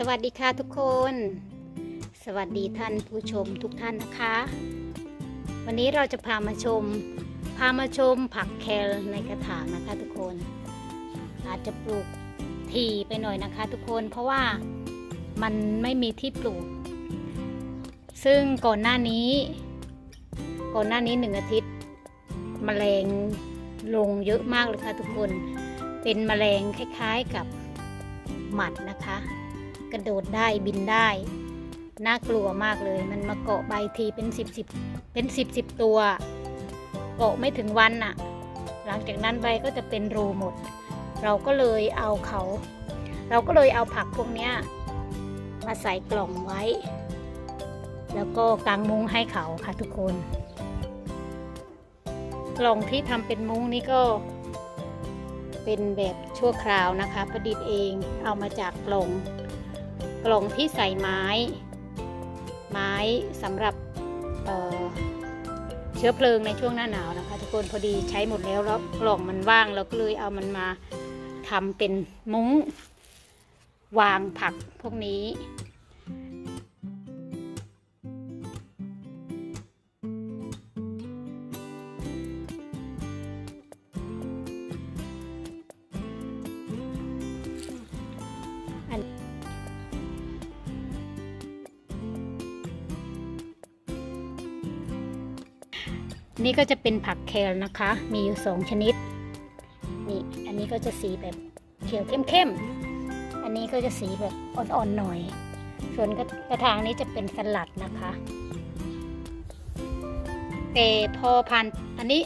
สวัสดีค่ะทุกคน สวัสดีท่านผู้ชมทุกท่านนะคะ วันนี้เราจะพามาชม พามาชมผักแคลในกระถางนะคะทุกคน อาจจะปลูกทีไปหน่อยนะคะทุกคน เพราะว่ามันไม่มีที่ปลูก ซึ่งก่อนหน้านี้ ก่อนหน้านี้หนึ่งอาทิตย์มแมลงลงเยอะมากเลยค่ะทุกคน เป็นแมลงคล้าย ๆกับหมัดนะคะ กระโดดได้บินได้ น่ากลัวมากเลย มันมาเกาะใบทีเป็นสิบสิบเป็นสิบสิบตัว เกาะไม่ถึงวันน่ะ หลังจากนั้นใบก็จะเป็นรูหมด เราก็เลยเอาเขา เราก็เลยเอาผักพวกเนี้ยมาใส่กล่องไว้ แล้วก็กางมุ้งให้เขาค่ะทุกคน กล่องที่ทำเป็นมุ้งนี่ก็เป็นแบบชั่วคราวนะคะ ประดิษฐ์เองเอามาจากกล่อง กล่องที่ใส่ไม้ ไม้สำหรับเเชื้อเพลิงในช่วงหน้าหนาวนะคะ ทุกคนพอดีใช้หมดแล้วแล้วกล่องมันว่างเราก็เลยเอามันมาทำเป็นมุ้งวางผักพวกนี้ นี่ก็จะเป็นผักแคลนะคะ มีอยู่สองชนิด นี่อันนี้ก็จะสีแบบเขียวเข้มๆ อันนี้ก็จะสีแบบอ่อนๆหน่อย ส่วนกระถางนี้จะเป็นสลัดนะคะแต่พอพันอันนี้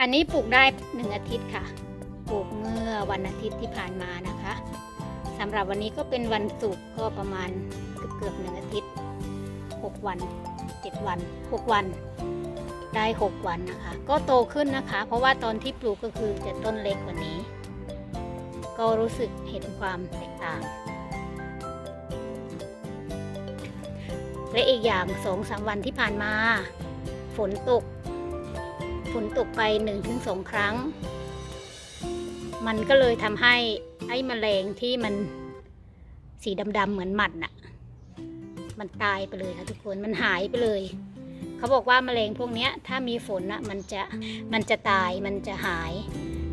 อันนี้ปลูกได้หนึ่งอาทิตย์ค่ะ ปลูกเมื่อวันอาทิตย์ที่ผ่านมานะคะสำหรับวันนี้ก็เป็นวันศุกร์ก็ประมาณเกือบๆหนึ่งอาทิตย์หกวันเจ็ดวันหกวัน ได้ 6 วันนะคะ ก็โตขึ้นนะคะ เพราะว่าตอนที่ปลูกก็คือจะต้นเล็กกว่านี้ ก็รู้สึกเห็นความแตกต่าง และอีกอย่างสองสาวันที่ผ่านมา ฝนตก ฝนตกไป1นถึงสครั้ง มันก็เลยทำให้ไอ้แมลงที่มันสีดำๆเหมือนหมัดน่ะ มันตายไปเลยค่ะทุกคน มันหายไปเลย เขาบอกว่าแมลงพวกนี้ถ้ามีฝนนะมันจะมันจะตายมันจะหาย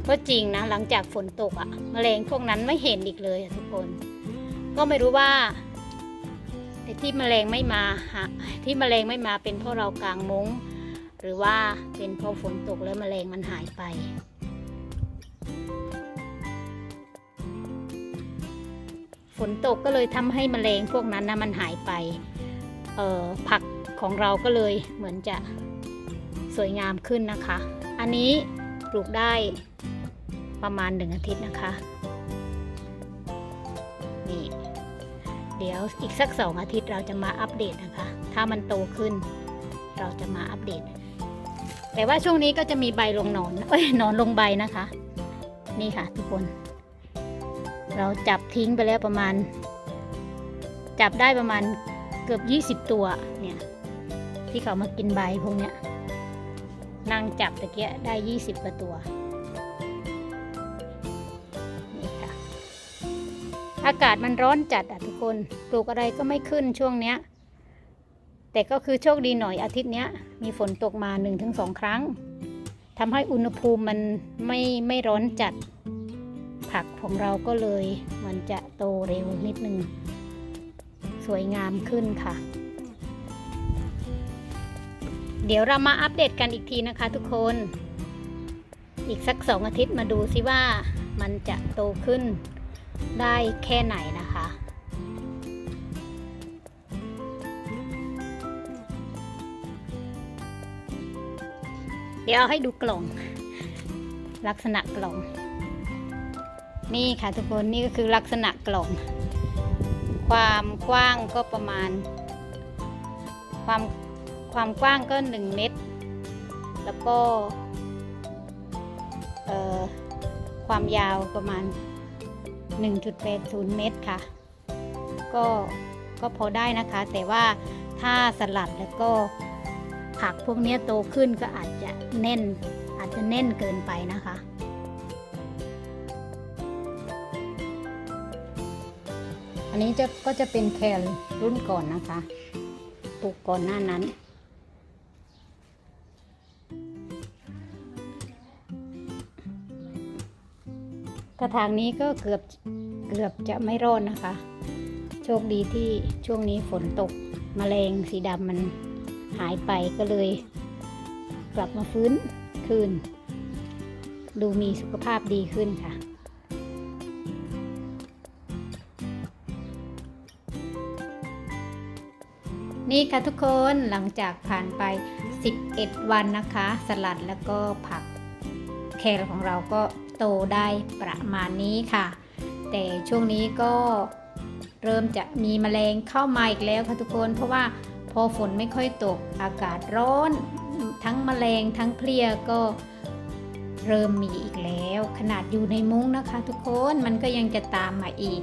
ก็จริงนะหลังจากฝนตกอะแมลงพวกนั้นไม่เห็นอีกเลยทุกคน ก็ไม่รู้ว่าไอ้ที่แมลงไม่มาหาที่แมลงไม่มาเป็นเพราะเรากางมุ้ง หรือว่าเป็นเพราะฝนตกแล้วแมลงมันหายไปฝนตกก็เลยทำให้แมลงพวกนั้นนะมันหายไป เอ่อผัก ของเราก็เลยเหมือนจะสวยงามขึ้นนะคะ อันนี้ปลูกได้ประมาณหนึ่งอาทิตย์นะคะ นี่ เดี๋ยวอีกสักสองอาทิตย์เราจะมาอัปเดตนะคะ ถ้ามันโตขึ้น เราจะมาอัปเดต แต่ว่าช่วงนี้ก็จะมีใบลงหนอนเอ้ยหนอนลงใบนะคะ นี่ค่ะทุกคน เราจับทิ้งไปแล้วประมาณ จับได้ประมาณเกือบ 20 ตัวเนี่ย ที่เขามากินใบพวกเนี้ยนั่งจับตะเกียได้ 20กว่าตัวนี่ค่ะ อากาศมันร้อนจัดอะทุกคนปลูกอะไรก็ไม่ขึ้นช่วงเนี้ย แต่ก็คือโชคดีหน่อยอาทิตย์เนี้ย มีฝนตกมา1-2 ครั้งทำให้อุณหภูมิมันไม่ไม่ร้อนจัด ผักของเราก็เลยมันจะโตเร็วนิดนึง สวยงามขึ้นค่ะ ดี๋ยวเรามาอัปเดตกันอีกทีนะคะทุกคน อีกสักสองอาทิตย์มาดูซิว่ามันจะโตขึ้นได้แค่ไหนนะคะเดี๋ยวให้ดูกล่อง ลักษณะกล่อง นี่ค่ะทุกคนนี่ก็คือลักษณะกล่อง ความกว้างก็ประมาณ ความ ความกว้างก็ 1 เมตร แล้วก็ความยาวประมาณ 1.80 เมตรค่ะ ก็ก็พอได้นะคะ แต่ว่าถ้าสลัดแล้วก็ผักพวกนี้โตขึ้นก็อาจจะแน่น อาจจะแน่นเกินไปนะคะอันนี้จะก็จะเป็นแคลรุ่นก่อนนะคะ ปลูกก่อนหน้านั้น กระถางนี้ก็เกือบเกือบจะไม่รอดนะคะ โชคดีที่ช่วงนี้ฝนตกมแมลงสีดำมันหายไปก็เลย กลับมาฟื้นคืน ดูมีสุขภาพดีขึ้นค่ะนี่ค่ะทุกคนหลังจากผ่านไป 11 วันนะคะ สลัดแล้วก็ผักแครของเราก็ โตได้ประมาณนี้ค่ะ แต่ช่วงนี้ก็เริ่มจะมีแมลงเข้ามาอีกแล้วค่ะทุกคน เพราะว่าพอฝนไม่ค่อยตกอากาศร้อน ทั้งแมลงทั้งเพลียก็เริ่มมีอีกแล้ว ขนาดอยู่ในมุ้งนะคะ ทุกคนมันก็ยังจะตามมาอีก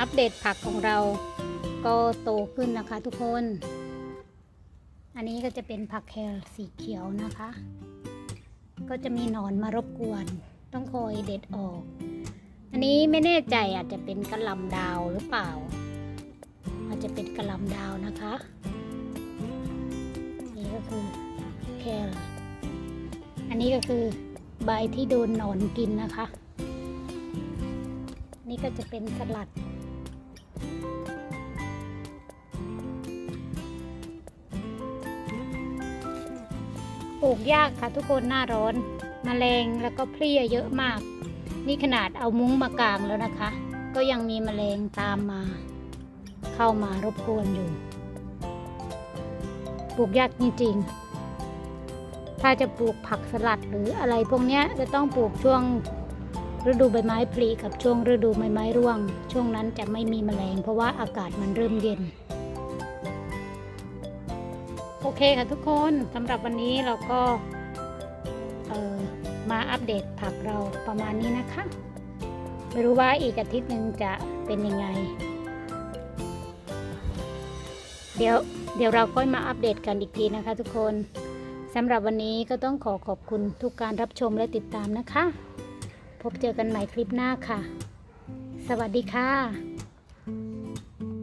อัปเดตผักของเราก็โตขึ้นนะคะทุกคน อันนี้ก็จะเป็นผักแคลสีเขียวนะคะ ก็จะมีหนอนมารบกวน ต้องคอยเด็ดออก อันนี้ไม่แน่ใจอาจจะเป็นกระลำดาวหรือเปล่า อาจจะเป็นกระลำดาวนะคะ นี่ก็คือแคลอันนี้ก็คือใบที่โดนหนอนกินนะคะ นี่ก็จะเป็นสลัด ปลูกยากค่ะทุกคนหน้าร้อนมแมลงแล้วก็เพลี้ยเยอะมาก นี่ขนาดเอามุ้งมากางแล้วนะคะ ก็ยังมีแมลงตามมา เข้ามารบกวนอยู่ ปลูกยากจริงๆ ถ้าจะปลูกผักสลัดหรืออะไรพวกนี้จะต้องปลูกช่วงฤดูใบไม้ผลิกับช่วงฤดูใบไม้ร่วง ช่วงนั้นจะไม่มีแมลง เพราะว่าอากาศมันเริ่มเย็น โอเคค่ะทุกคนสำหรับวันนี้เราก็เออมาอัปเดตผักเราประมาณนี้นะคะ ไม่รู้ว่าอีกอาทิตย์หนึ่งจะเป็นยังไง เดี๋ยวเดี๋ยวเราค่อยมาอัปเดตกันอีกทีนะคะ ทุกคนสำหรับวันนี้ก็ต้องขอขอบคุณทุกการรับชมและติดตามนะคะ พบเจอกันใหม่คลิปหน้าค่ะ สวัสดีค่ะ